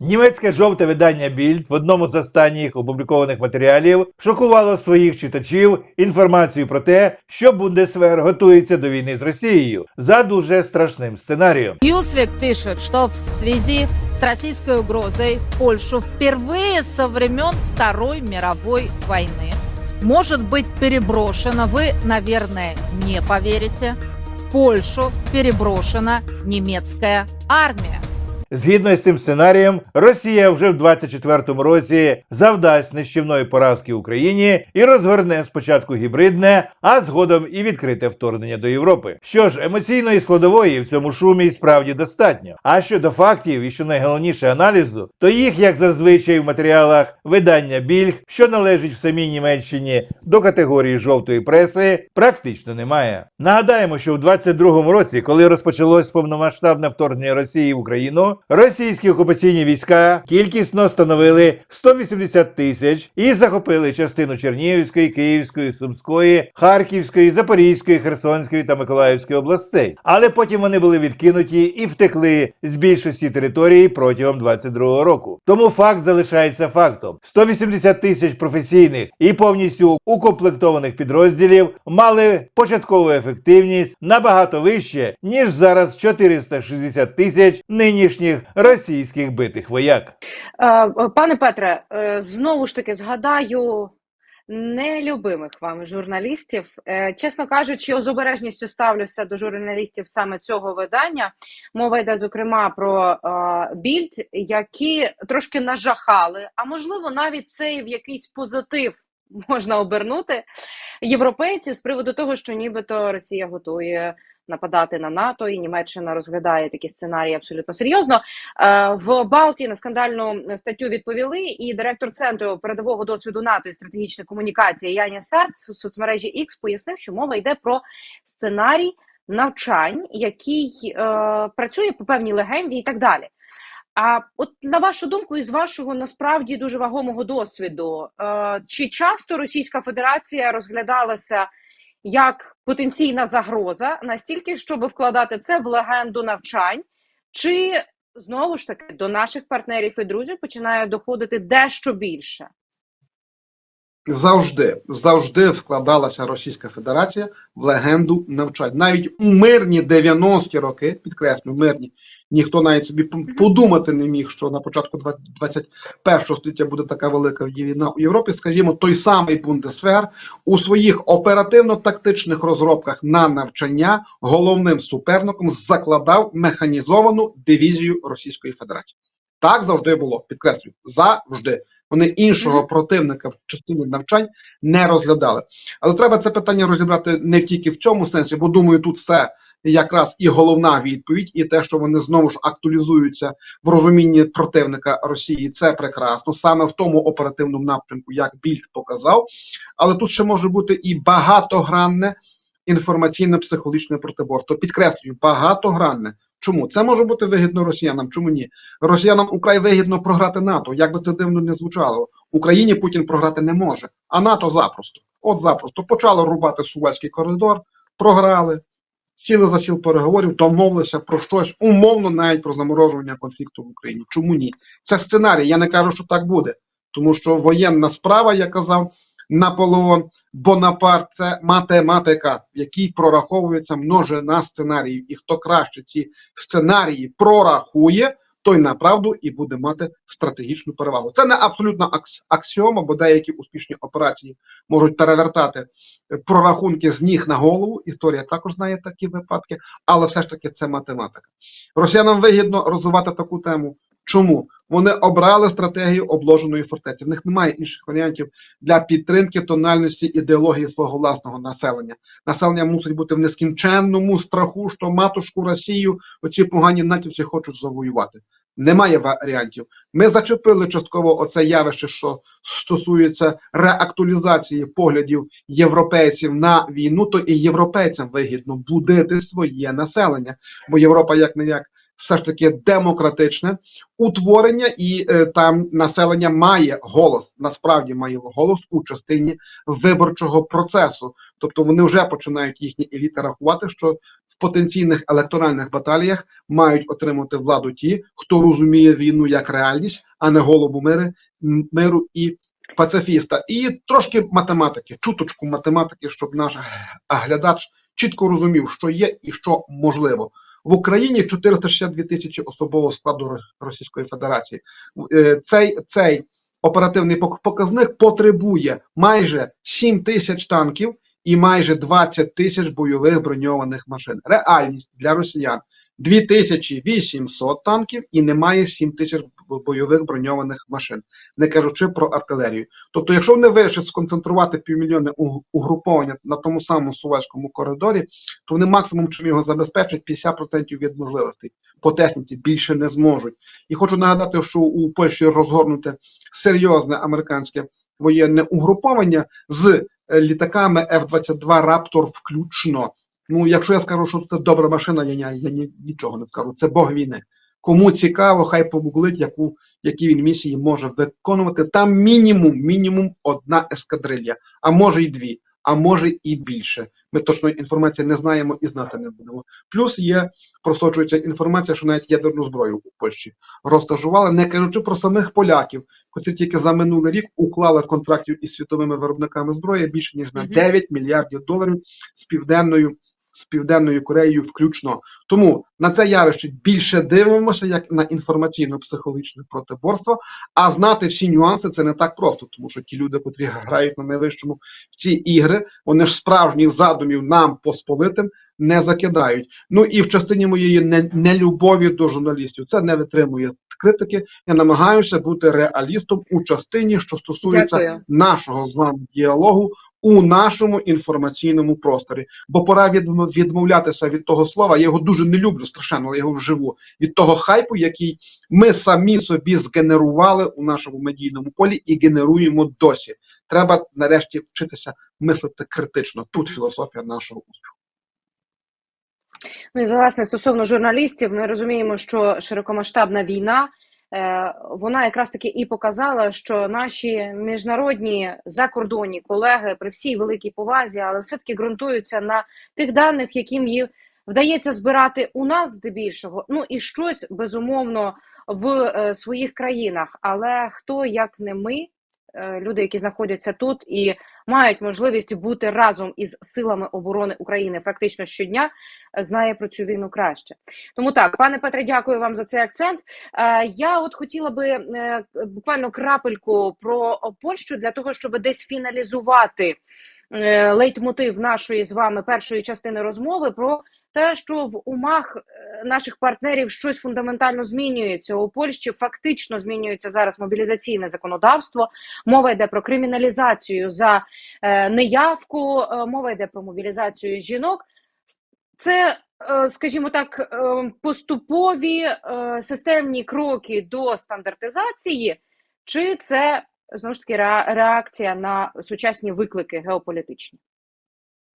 Німецьке жовте видання Більд в одному з останніх опублікованих матеріалів шокувало своїх читачів інформацією про те, що Бундесвер готується до війни з Росією за дуже страшним сценарієм. Ньюсвик пишет, что в связи с российской угрозой в Польшу впервые со времен Второй мировой войны может быть переброшена, вы, наверное, не поверите, в Польшу переброшена немецкая армия. Згідно з цим сценарієм, Росія вже в 24-му році завдасть нищівної поразки Україні і розгорне спочатку гібридне, а згодом і відкрите вторгнення до Європи. Що ж, емоційної складової в цьому шумі справді достатньо. А щодо фактів і що найголовніше аналізу, то їх, як зазвичай в матеріалах видання Більг, що належить в самій Німеччині до категорії жовтої преси, практично немає. Нагадаємо, що в 22-му році, коли розпочалось повномасштабне вторгнення Росії в Україну, російські окупаційні війська кількісно становили 180 тисяч і захопили частину Чернігівської, Київської, Сумської, Харківської, Запорізької, Херсонської та Миколаївської областей. Але потім вони були відкинуті і втекли з більшості території протягом 22-го року. Тому факт залишається фактом: 180 тисяч професійних і повністю укомплектованих підрозділів мали початкову ефективність набагато вище, ніж зараз 460 тисяч нинішніх російських битих вояк. Е, Пане Петре, е, знову ж таки згадаю нелюбимих вами журналістів. Е, Чесно кажучи, з обережністю ставлюся до журналістів саме цього видання. Мова йде зокрема про е, більд, які трошки нажахали, а можливо, навіть це і в якийсь позитив можна обернути європейців з приводу того, що нібито Росія готує. Нападати на НАТО, і Німеччина розглядає такі сценарії абсолютно серйозно. Е, В Балті на скандальну статтю відповіли, і директор центру передового досвіду НАТО і стратегічної комунікації Яні Сарц в соцмережі X пояснив, що мова йде про сценарій навчань, який е, працює по певній легенді, і так далі. А от на вашу думку, із вашого насправді дуже вагомого досвіду, е, чи часто Російська Федерація розглядалася як потенційна загроза настільки, щоб вкладати це в легенду навчань, чи знову ж таки до наших партнерів і друзів починає доходити дещо більше? Завжди, завжди вкладалася Російська Федерація в легенду навчань. Навіть у мирні 90-ті роки, підкреслю, мирні, ніхто навіть собі подумати не міг, що на початку 21 століття буде така велика війна у Європі. Скажімо, той самий Бундесвер у своїх оперативно-тактичних розробках на навчання головним суперником закладав механізовану дивізію Російської Федерації. Так завжди було, підкреслюю, завжди. Вони іншого противника в частині навчань не розглядали. Але треба це питання розібрати не тільки в цьому сенсі, бо думаю, тут все якраз і головна відповідь, і те, що вони знову ж актуалізуються в розумінні противника Росії, це прекрасно, саме в тому оперативному напрямку, як Більд показав. Але тут ще може бути і багатогранне інформаційно-психологічне протиборство. Підкреслюю, багатогранне. Чому це може бути вигідно росіянам? Чому ні? Росіянам украй вигідно програти НАТО. Як би це дивно не звучало, Україні Путін програти не може, а НАТО запросто. От запросто почало рубати Сувальський коридор, програли, сіли за стіл переговорів, домовилися про щось, умовно навіть про заморожування конфлікту в Україні. Чому ні? Це сценарій. Я не кажу, що так буде, тому що воєнна справа, як казав Наполеон Бонапарт, це математика, в якій прораховується множина сценаріїв. І хто краще ці сценарії прорахує, той направду і буде мати стратегічну перевагу. Це не абсолютна акс- аксіома, бо деякі успішні операції можуть перевертати е, прорахунки з ніг на голову. Історія також знає такі випадки, але все ж таки це математика. Росіянам вигідно розвивати таку тему. Чому? Вони обрали стратегію обложеної фортеці. В них немає інших варіантів для підтримки тональності ідеології свого власного населення. Населення мусить бути в нескінченному страху, що матушку Росію оці погані натівці хочуть завоювати. Немає варіантів. Ми зачепили частково оце явище, що стосується реактуалізації поглядів європейців на війну, то і європейцям вигідно будити своє населення, бо Європа як не як все ж таки демократичне утворення, і е, там населення має голос, насправді має голос у частині виборчого процесу. Тобто вони вже починають їхні еліти рахувати, що в потенційних електоральних баталіях мають отримати владу ті, хто розуміє війну як реальність, а не голубу мири, миру і пацифіста. І трошки математики, чуточку математики, щоб наш глядач чітко розумів, що є і що можливо. В Україні 462 тисячі особового складу Російської Федерації. Е, Цей, цей оперативний показник потребує майже 7 тисяч танків і майже 20 тисяч бойових броньованих машин. Реальність для росіян 2800 танків і немає 7 тисяч бойових броньованих машин, не кажучи про артилерію. Тобто, якщо вони вирішать сконцентрувати півмільйони угруповання на тому самому Сувальському коридорі, то вони максимум, чим його забезпечать, 50% від можливостей по техніці більше не зможуть. І хочу нагадати, що у Польщі розгорнуте серйозне американське воєнне угруповання з е, літаками F-22 Raptor включно. Ну, якщо я скажу, що це добра машина, я, я ні, нічого не скажу. Це Бог війни. Кому цікаво, хай погуглить, яку, які він місії може виконувати. Там мінімум, мінімум одна ескадрилья, а може й дві, а може і більше. Ми точної інформації не знаємо і знати не будемо. Плюс є просочується інформація, що навіть ядерну зброю у Польщі розташували, не кажучи про самих поляків, котрі тільки за минулий рік уклали контрактів із світовими виробниками зброї більше ніж на Мгм. 9 мільярдів доларів з південною. З південною Кореєю включно тому на це явище більше дивимося як на інформаційно-психологічне протиборство. А знати всі нюанси це не так просто, тому що ті люди, котрі грають на найвищому в ці ігри, вони ж справжніх задумів нам посполитим не закидають. Ну і в частині моєї не- нелюбові до журналістів це не витримує критики. Я намагаюся бути реалістом у частині, що стосується Дякую. нашого з вами діалогу у нашому інформаційному просторі. Бо пора відмовлятися від того слова. Я його дуже не люблю страшенно, але я його вживу. Від того хайпу, який ми самі собі згенерували у нашому медійному полі і генеруємо досі. Треба нарешті вчитися мислити критично. Тут філософія нашого успіху. Ну і власне стосовно журналістів, ми розуміємо, що широкомасштабна війна вона якраз таки і показала, що наші міжнародні закордонні колеги при всій великій повазі, але все-таки ґрунтуються на тих даних, яким їм вдається збирати у нас здебільшого. Ну і щось безумовно в е, своїх країнах. Але хто як не ми, е, люди, які знаходяться тут і мають можливість бути разом із силами оборони України фактично щодня, е, знає про цю війну краще. Тому так, пане Петре, дякую вам за цей акцент. Е, я от хотіла би е, буквально крапельку про Польщу для того, щоб десь фіналізувати лейтмотив нашої з вами першої частини розмови про те, що в умах е, наших партнерів щось фундаментально змінюється у Польщі. Фактично змінюється зараз мобілізаційне законодавство. Мова йде про криміналізацію за е, неявку, е, мова йде про мобілізацію жінок. Це, скажімо так, поступові системні кроки до стандартизації, чи це знову ж таки реакція на сучасні виклики геополітичні?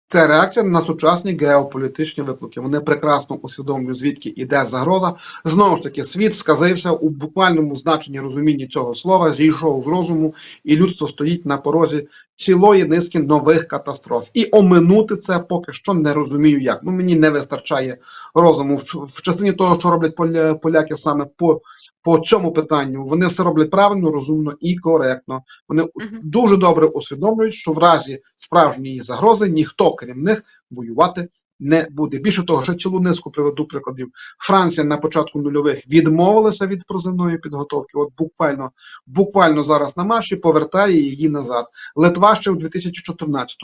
Це реакція на сучасні геополітичні виклики. Вони прекрасно усвідомлюють, звідки іде загроза. Знову ж таки, світ сказився у буквальному значенні розумінні цього слова, зійшов з розуму, і людство стоїть на порозі цілої низки нових катастроф. І оминути це поки що не розумію як. Ну мені не вистачає розуму в, в частині того, що роблять поля, поляки саме по. По цьому питанню вони все роблять правильно, розумно і коректно. Вони Мгм. дуже добре усвідомлюють, що в разі справжньої загрози ніхто крім них воювати не буде. Більше того, ще цілу низку приведу прикладів. Франція на початку нульових відмовилася від приземної підготовки. От буквально, буквально зараз на марші повертає її назад. Литва ще у 2014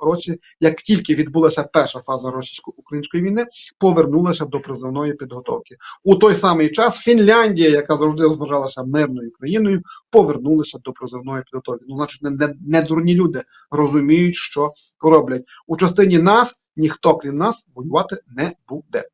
році, як тільки відбулася перша фаза російсько-української війни, повернулася до приземної підготовки. У той самий час Фінляндія, яка завжди вважалася мирною країною, повернулася до приземної підготовки. Ну, значить, не, не, не дурні люди розуміють, що роблять. У частині нас ніхто крім нас воювати не буде.